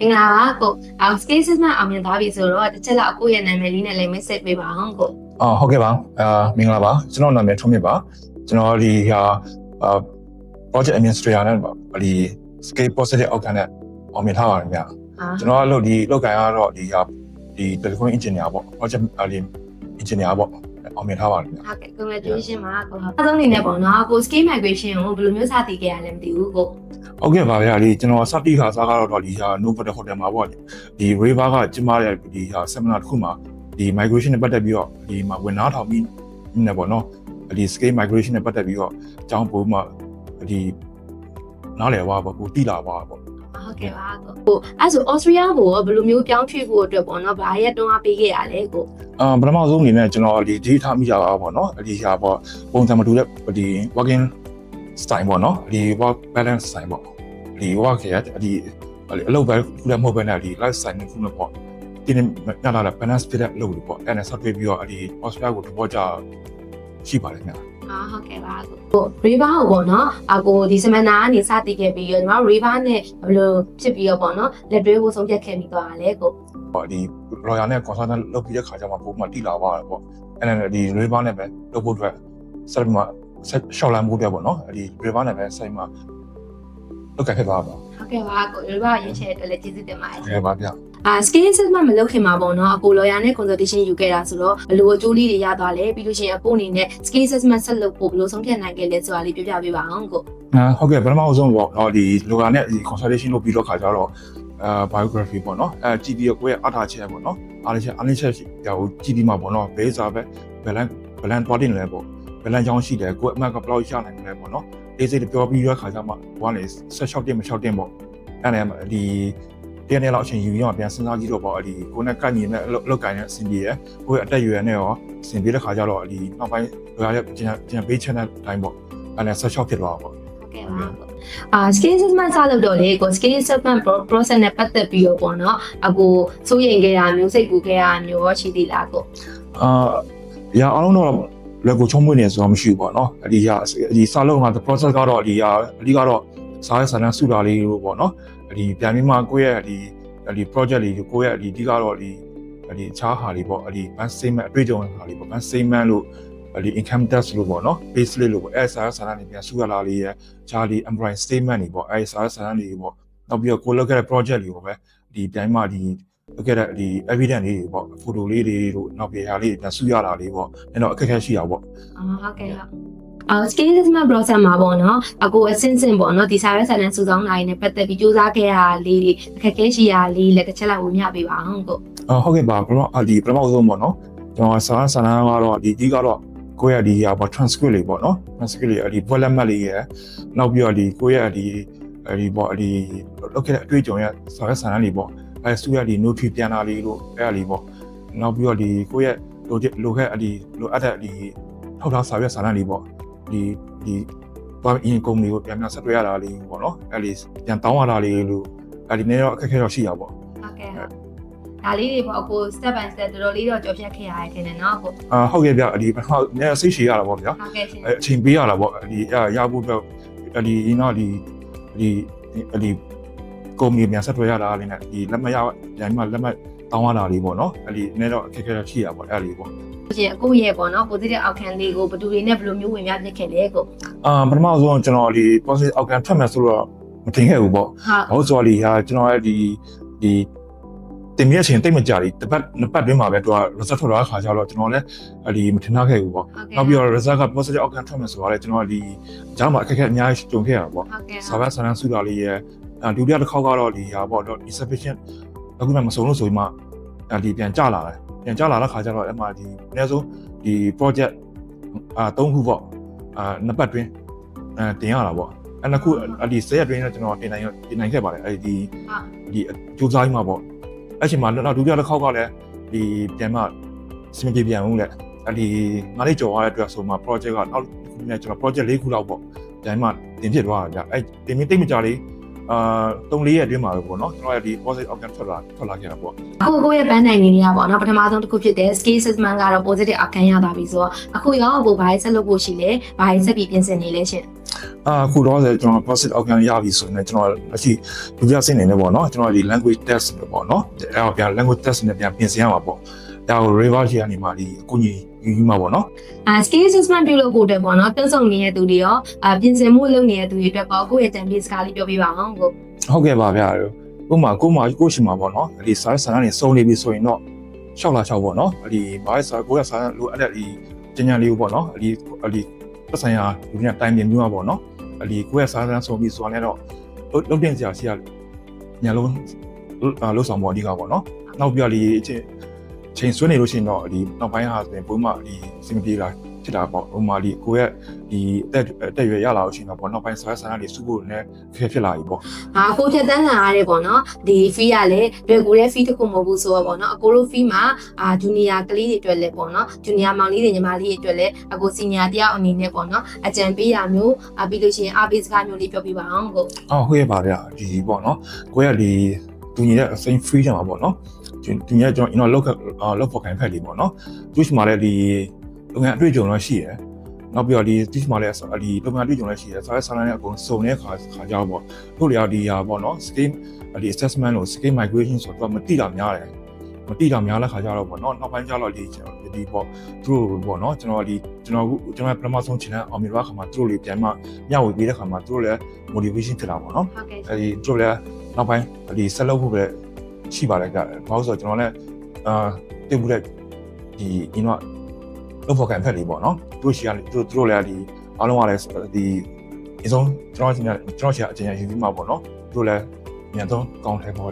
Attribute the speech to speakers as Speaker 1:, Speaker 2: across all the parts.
Speaker 1: မင်္ဂလာပါကိုအောင် scale system အောင်မြင်သွားပြီဆိုတော့တစ်ချက်လောက်ကိုယ့်ရဲ့နာမည်လေးနဲ့လည်း message ပေးပါအောင်ကို
Speaker 2: အာဟုတ်ကဲ့ပါအာမင်္ဂလာပါကျွန်တော်နာမည်ထွန်းမြင့်ပါကျွန်တော်ဒီဟာအာ project administrator နဲ့ပါဒီ scale positive outcome နဲ့အောင်မြင်ထားပါတယ်ဗျာ
Speaker 1: အာ
Speaker 2: ကျွန်တော်ကလို့ဒီလောက်ကန်ကတော့ဒီဟာဒီ telecom engineer ပေါ့ project ဒီ engineer ပေါ့ အောင်မြင်ထားပါတယ်ဗျာ
Speaker 1: ဟုတ်ကဲ့ congratulation ပါကိုဟုတ်အဆုံးအနေနဲ့ပေါ့နော်ကို scale migration ကိုဘယ်လိုမျိုးစတည်ခဲ့ရလဲမသိဘူးကို
Speaker 2: ဟုတ်ကဲ့ပါဗျာဒီကျွန်တော်စတိခါစားကတော့ဒီဟာ Novotel Hotel မှာပေါ့ဒီ River ကကျင်းပတဲ့ဒီဟာ seminar တစ်ခုမှာဒီ migration နဲ့ပတ်သက်ပြီးတော့ဒီမှာဝင်နာထောင်ပြီးနေပေါ့နော်ဒီ scale migration နဲ့ပတ်သက်ပြီးတော့အကြောင်းပို့မှဒီနားလည်ပါပေါ့ကိုတိလာပါပေါ့
Speaker 1: ဟုတ်ကဲ့ပါကိုကိုအဲ့ဆို Austria ကိုရောဘယ်လိုမျိုးပြောင်းရွှေ့ဖို့အတွက်ပေါ့နော်ဗာရက်တွန်းအားပေးခဲ့ရလဲကို
Speaker 2: အာပထမဆုံးအနေနဲ့ကျွန်တော်ဒီ data မိကြတာပေါ့နော်ဒီဟာပေါ့ပုံစံမတူတဲ့ဒီ working style ပေါ့နော်ဒီ work balance style ပေါ့ဒီ work ရဲ့ဒီအလုပ်ပဲခုလည်းမဟုတ်ဘဲနဲ့ဒီ life style နဲ့ခုလည်းပေါ့ဒီနေ့ညလာတာ balance ဖြစ်တဲ့အလုပ်တွေပေါ့အဲ့ဒါဆက်တွေ့ပြီးတော့ဒီ Austria ကိုတဘောကြရှိပါတယ်ခင်ဗျာ
Speaker 1: အာဟုတ်ကဲ့ပါကိုကို River ကိုပေါ့နော်အကိုဒီ seminar ကနေစတည်ခဲ့ပြီးတော့ညီမတို့ River နဲ့ဘယ်လိုဖြစ်ပြီးတော့ပေါ့နော်လက်တွဲဖို့ဆုံးဖြတ်ခဲ့ပြီးသွားတာလဲကို
Speaker 2: ဟောဒီ lawyer နဲ့ consultant လုပ်ပြီးတဲ့ခါကျမှပုံမှန်တိလာပါတယ်ပေါ့အဲ့ဒါနဲ့ဒီ river နဲ့ပဲလုပ်ဖို့အတွက်ဆက်ပြီးမှဆက်ရှောက်လမ်းဖို့အတွက်ပေါ့နော်ဒီ river နဲ့ပဲဆိုင်မှာလုပ်ခဲ့ဖြစ်ပါပါ
Speaker 1: ဟုတ်ကဲ့ပါကို River ရင်းချဲအတွက်လည်းကျေးဇူးတင်ပါတယ်
Speaker 2: ဟုတ်ပါဗျာ
Speaker 1: အာ scale system မလုပ်ခင်မှာပေါ့နော်အကို lawyer နဲ့ consultation ယူခဲ့တာဆိုတော့ဘယ်လိုအကျိုးလေးတွေရသွားလဲပြီးလို့ရှိရင်အကိုအနေနဲ့ scale system ဆက်လုပ်ဖို့ဘယ်လိုဆုံးဖြတ်နိုင်ခဲ့လဲဆိုတာလေးပြောပြပေးပါအောင်ကို
Speaker 2: အာဟုတ်ကဲ့ပထမဆုံးပေါ့ဟောဒီ logo နဲ့ဒီ consultation လုပ်ပြီးတော့ခါကြတော့ အာ biography ပေါ့နော်အဲကြည့်ပြီးတော့ကိုယ့်ရဲ့အထာချက်ပေါ့နော်အားလေးချက်အားလေးချက်ရှိဟိုကြည့်ပြီးမှပေါ့နော်ဘေးစားပဲ balance balance တွားတင်လဲပေါ့ balance ကြောင်းရှိတယ်ကိုယ့်အမှတ်ကဘယ်လောက်ရနိုင်လဲပေါ့နော်အေးစိတ်ပြောပြီးတော့ခါကြမှဘာလဲဆက်လျှောက်တင်မလျှောက်တင်ပေါ့အဲ့ဒါဒီတရားနဲ့လောက်အချိန်ယူပြီးတော့ပြန်စဉ်းစားကြည့်တော့ပေါ့ဒီကိုယ်နဲ့ကန့်ညီနဲ့လောက်ကိုင်းနဲ့အဆင်ပြေရကိုယ့်ရဲ့အတက်အရွယ်နဲ့ရောအဆင်ပြေတဲ့ခါကြတော့ဒီနောက်ပိုင်းလိုရတဲ့ကျန်ကျန်ပေးချက်တဲ့အတိုင်းပေါ့အဲ့ဒါဆက်လျှောက်ဖြစ်သွားပါပေါ့
Speaker 1: ဟုတ်ကဲ့ပါအာ scale system စလုပ်တော့လေကို scale system process နဲ့ပတ်သက်ပြီးတော့ပေါ့နော်အကိုစိုးရိမ်ခဲ့တာမျိုးစိတ်ကူခဲ့တာမျိုးရောရှိသေးလားကို
Speaker 2: အာရအားလုံးတော့လွယ်ကူချုံးမွေးနေဆိုတော့မရှိဘူးပေါ့နော်အဒီရဒီစာလုံးက process ကတော့ဒီရအဓိကတော့စားရဆန္ဒစုတာလေးလို့ပေါ့နော်ဒီပြန်ပြီးမှကိုယ့်ရဲ့ဒီဒီ project လေးကိုယ့်ရဲ့ဒီအဓိကတော့ဒီဒီအခြားဟာလေးပေါ့ဒီ ban statement အတွေ့အကြုံဟာလေးပေါ့ ban statement လို့ ဒီ income tax လို့ပေါ့နော် base လေးလို့ပေါ့အဲစားရဆန္ဒနေပြန်စုရလာလေးရဲ့ခြားဒီ employee statement တွေပေါ့အဲစားရဆန္ဒနေပေါ့နောက်ပြီးတော့ကိုလုပ်ခဲ့တဲ့ project လေးပေါ့ပဲဒီတိုင်းမှာဒီလုပ်ခဲ့တဲ့ဒီ evidence လေးတွေပေါ့ photo လေးတွေတို့နောက်ပြဟာလေးတွေပြန်စုရတာလေးပေါ့အဲ့တော့အခက်အခဲရှိတာပေါ့
Speaker 1: အာဟုတ်ကဲ့ဟုတ်အာ scale system process မှာပေါ့နော်အကိုအစင်းစင်ပေါ့နော်ဒီစာရွက်စာတမ်းစုဆောင်းနိုင်နဲ့ပတ်သက်ပြီးစူးစမ်းခဲ့ရလေးတွေအခက်အခဲရှိရလေးလည်းတစ်ချက်လောက်ဝင်ပြပေးပါအောင်ကို
Speaker 2: အော်ဟုတ်ကဲ့ပါဘရောဒီပထမဆုံးပေါ့နော်ကျွန်တော်စာစာနာကတော့ဒီဒီကတော့ ကိုယ့်ရဲ့ဒီဟာပေါ့ transcript လေးပေါ့နော် transcript လေးဒီ bullet map လေးရယ်နောက်ပြီးတော့ဒီကိုယ့်ရဲ့ဒီဒီပေါ့ဒီလောက်ခဲ့တဲ့အတွေ့အကြုံရဲ့စာရစာနာလေးပေါ့အဲစုရဒီ note ပြန်လာလေးလို့အဲ့ဒါလေးပေါ့နောက်ပြီးတော့ဒီကိုယ့်ရဲ့လိုလိုခဲ့ဒီလိုအပ်တဲ့ဒီထောက်ထားစာရွက်စာနာလေးပေါ့ဒီဒီဘာအင်ကုမ္ပဏီကိုပြန်ပြန်ဆက်တွေ့ရတာလေးပေါ့နော်အဲ့လေးပြန်တောင်းရတာလေးလို့အဲ့ဒီနေ့တော့အခက်အခဲတော့ရှိတာပေါ့
Speaker 1: ဟုတ်ကဲ့ဟုတ် ဒါလေးတွေပေါ့အကို step by step တော်တော်လေးတော့ကြော်ဖြတ်ခဲ့ရတယ်ထင်တယ်နော်အကို
Speaker 2: အာဟုတ်ကဲ့ဗျဒီပထမနည်းစိတ်ရှည်ရတာပေါ့ဗျာ
Speaker 1: ဟုတ်ကဲ့ရှင်
Speaker 2: အဲအချိန်ပေးရတာပေါ့ဒီအဲရဖို့တော့ဒီနော်ဒီဒီဒီကုမ္ပဏီပြန်ဆက်သွယ်ရတာလေးနဲ့ဒီလက်မရပြန်မှလက်မတောင်းရတာလေးပေါ့နော်အဲ့ဒီနည်းတော့အခက်အခဲတော့ရှိရပါပေါ့အဲ့လေးပေါ့
Speaker 1: ရှင်အကိုရဲ့ပေါ့နော် positive outcome လေးကိုဘယ်သူတွေနဲ့ဘယ်လိုမျိုးဝင်ပြဖြစ်ခဲ့လဲကို
Speaker 2: အာပထမဆုံးကျွန်တော်ဒီ positive outcome ထွက်မယ်ဆိုတော့မတင်ခဲ့ဘူးပေါ့
Speaker 1: ဟုတ်
Speaker 2: ဟုတ်ဆိုတော့ဒီဟာကျွန်တော်ရဲ့ဒီဒီ တင်မြင့်အချိန်တိတ်မကြဘူးတစ်ပတ်နှစ်ပတ်တွင်းမှာပဲသူက result ထွက်လာတဲ့ခါကျတော့ကျွန်တော်လည်းဒီမထင်ခဲ့ဘူးပေါ့
Speaker 1: ဟုတ်ကဲ့
Speaker 2: နောက်ပြီးတော့ result က positive outcome ထွက်မယ်ဆိုတော့လေကျွန်တော်ဒီဂျားမှာအခက်အခဲအများကြီးကြုံခဲ့ရတာပေါ့
Speaker 1: ဟုတ်ကဲ့
Speaker 2: စာပတ်ဆန္ဒစုတာလေးရဲ့အဲဒုတိယတစ်ခေါက်ကတော့ဒီဟာပေါ့တော့ insufficient အခုမှမစုံလို့ဆိုပြီးမှအဲဒီပြန်ကြလာတယ်ပြန်ကြလာတဲ့ခါကျတော့အဲ့မှာဒီအနည်းဆုံးဒီ project အာ၃ခုပေါ့အာနှစ်ပတ်တွင်းအဲတင်ရတာပေါ့အဲ့နှစ်ခုအဲ့ဒီ၁၀ရက်တွင်းတော့ကျွန်တော်တင်နိုင်တင်နိုင်ခဲ့ပါတယ်အဲ့ဒီဒီကြိုးစားကြီးမှာပေါ့ အဲ့ချိန်မှာနောက်ဒုတိယတစ်ခေါက်ကလည်းဒီပြန်မှစမပြေပြန်ဦးလေအဲ့ဒီငါလေးကြော်ရတဲ့အတွက်ဆိုမှ project ကနောက်တစ်ခုနဲ့ကျွန်တော် project ၄ခုလောက်ပေါ့တိုင်းမှတင်ဖြစ်သွားတာဗျအဲ့တင်ပြီးတိတ်မကြလေးအာ၃၄ရက်အတွင်းမှာပဲပေါ့နော်ကျွန်တော်ရဲ့ဒီ positive outcome ထွက်လာထွက်လာခဲ့တာပေါ့
Speaker 1: အခုကိုရဲ့ဘန်းနိုင်နေနေရပေါ့နော်ပထမဆုံးတစ်ခုဖြစ်တဲ့ skill system ကတော့ positive outcome ရတာပြီဆိုတော့အခုရောဘို့ဘာဆက်လုပ်ဖို့ရှိလဲဘာဆက်ပြီးပြင်ဆင်နေလဲရှင်
Speaker 2: အာအခုတော့ဆိုကျွန်တော် process outcome ရပြီဆိုရင်လည်းကျွန်တော်လက်ရှိဒုတိယဆင့်နေနေပေါ့နော်ကျွန်တော်ဒီ language test ပဲပေါ့နော်အဲ့တော့ပြန် language test နဲ့ပြန်ပြင်ဆင်ရမှာပေါ့ဒါကို reverse ရနေမှာဒီအကူကြီးယူယူမှာပေါ့နော်
Speaker 1: အာ skill assessment ပြုလုပ်ဖို့အတွက်ပေါ့နော်တွန်းဆောင်နေတဲ့သူတွေရောအာပြင်ဆင်မှုလုပ်နေတဲ့သူတွေအတွက်ပေါ့ကိုယ့်ရဲ့တန်ပြေးစကားလေးပြောပြပါအောင်ကို
Speaker 2: ဟုတ်ကဲ့ပါဗျာဥပမာကိုမှကိုရှိမှာပေါ့နော်ဒီစာရေးစာတမ်းတွေစုံနေပြီဆိုရင်တော့ရှောက်လာရှောက်ပေါ့နော်ဒီဘာလဲစာကိုရစာလိုအဲ့ဒါဒီကျညာလေးကိုပေါ့နော်ဒီဒီ ပတ်ဆိုင်ရာဒီနေ့တိုင်ပြင်မျိုးပါပေါ့နော်ဒီကိုရစာတမ်းစုံပြီဆိုရင်တော့လုံးတင်စရာရှိရညာလုံးလုံးဆောင်ပေါ့အဓိကပေါ့နော်နောက်ပြီးတော့ဒီချိန်ဆွေးနေလို့ရှိရင်တော့ဒီနောက်ပိုင်းဟာဆိုရင်ဘုံမှဒီစင်မပြေလာ ဖြစ်တာပေါ့ဥပမာဒီကိုရဲ့ဒီအသက်အသက်ရွယ်ရလာလို့ရှိရင်တော့ပေါ့နောက်ပိုင်းစာရေးစာတမ်းတွေစုဖို့လည်းခက်ဖြစ်လာပြီပေါ့
Speaker 1: အာကိုဖြတ်တန်းလာရတဲ့ပေါ့နော်ဒီ fee ကလည်းလွယ်ကူတဲ့ fee တစ်ခုမဟုတ်ဘူးဆိုတော့ပေါ့နော်အကိုတို့ fee မှာအာ junior ကလေးတွေအတွက်လည်းပေါ့နော် junior မောင်လေးတွေညီမလေးတွေအတွက်လည်းအကို senior တယောက်အနေနဲ့ပေါ့နော်အကြံပေးရမျိုးအပြီးလို့ရှိရင်အားပေးစကားမျိုးလေးပြောပြပါအောင်ကို
Speaker 2: အော်ဟုတ်ရဲ့ပါဗျာဒီပေါ့နော်ကိုရဒီသူညီတဲ့အစိမ်း free ကြမှာပေါ့နော်သူညီကကျွန်တော်ကျွန်တော်လောက်လောက်ဖို့ခံဖက်လေးပေါ့နော်သူရှိမှလည်းဒီ လုပ်ငန်းအတွေ့အကြုံတော့ရှိရယ်နောက်ပြီးတော့ဒီသူရှိမှလည်းဒီလုပ်ငန်းအတွေ့အကြုံလည်းရှိရယ်ဆိုတော့ဆာလန်နဲ့အကုန်စုံတဲ့ခါခါကြောက်ပေါ့တို့လေဒီဟာပေါ့နော် scheme ဒီ assessment လို့ scheme migration ဆိုတော့မတိတာများတယ်မတိတာများတဲ့ခါကျတော့ပေါ့နော်နောက်ပိုင်းကျတော့ဒီဒီပေါ့သူတို့ပေါ့နော်ကျွန်တော်ဒီကျွန်တော်ကျွန်တော်ပထမဆုံးချင်တဲ့အောင်မြင်တဲ့ခါမှာသူတို့လေးပြန်မှမျှဝေပေးတဲ့ခါမှာသူတို့လည်း motivation ဖြစ်တာပေါ့နော်
Speaker 1: ဟုတ်ကဲ့
Speaker 2: အဲဒီသူတို့လည်းနောက်ပိုင်းဒီဆက်လုပ်ဖို့ပဲရှိပါတယ်ကြတယ်။ဘာလို့ဆိုတော့ကျွန်တော်လည်းအာတင်မှုတဲ့ဒီအင်းတော့ လုပ်ဖို့ကံဖက်လေးပေါ့နော်။သူတို့ရှိရသူတို့သူတို့လည်းဒီအားလုံးကလည်းဒီအဆုံးကျွန်တော်ကျွန်တော်ရှိရအကျဉ်းယူပြီးမှပေါ့နော်။သူတို့လည်းအများဆုံးကောင်းတယ်ပေါ့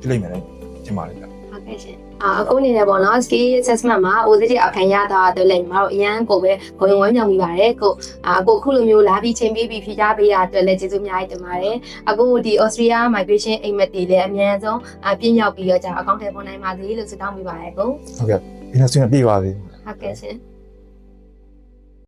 Speaker 2: ပြလိမ့်မယ်လေကျင်ပါတယ်ဗျ။
Speaker 1: ဟုတ်ကဲ့ရှင်အာအခုအနေနဲ့ပေါ့နော် skill assessment မှာ positive အခံရတာတော့လည်းညီမတို့အရန်ကိုပဲဂုဏ်ဝမ်းမြောက်မိပါတယ်ကိုအာကိုခုလိုမျိုးလာပြီးချိန်ပေးပြီးဖြေချပေးတာအတွက်လည်းကျေးဇူးအများကြီးတင်ပါတယ်အခုဒီ Australia migration အိမ်မက်တွေလည်းအများဆုံးအပြည့်ရောက်ပြီးတော့ကြာအကောင့်ထဲပေါ်နိုင်ပါသေးလို့ဆုတောင်းပေးပါရစေကို
Speaker 2: ဟုတ်ကဲ့ဒီနေ့ဆွေးနွေးပြပါပြီ
Speaker 1: ဟုတ်ကဲ့ရှင်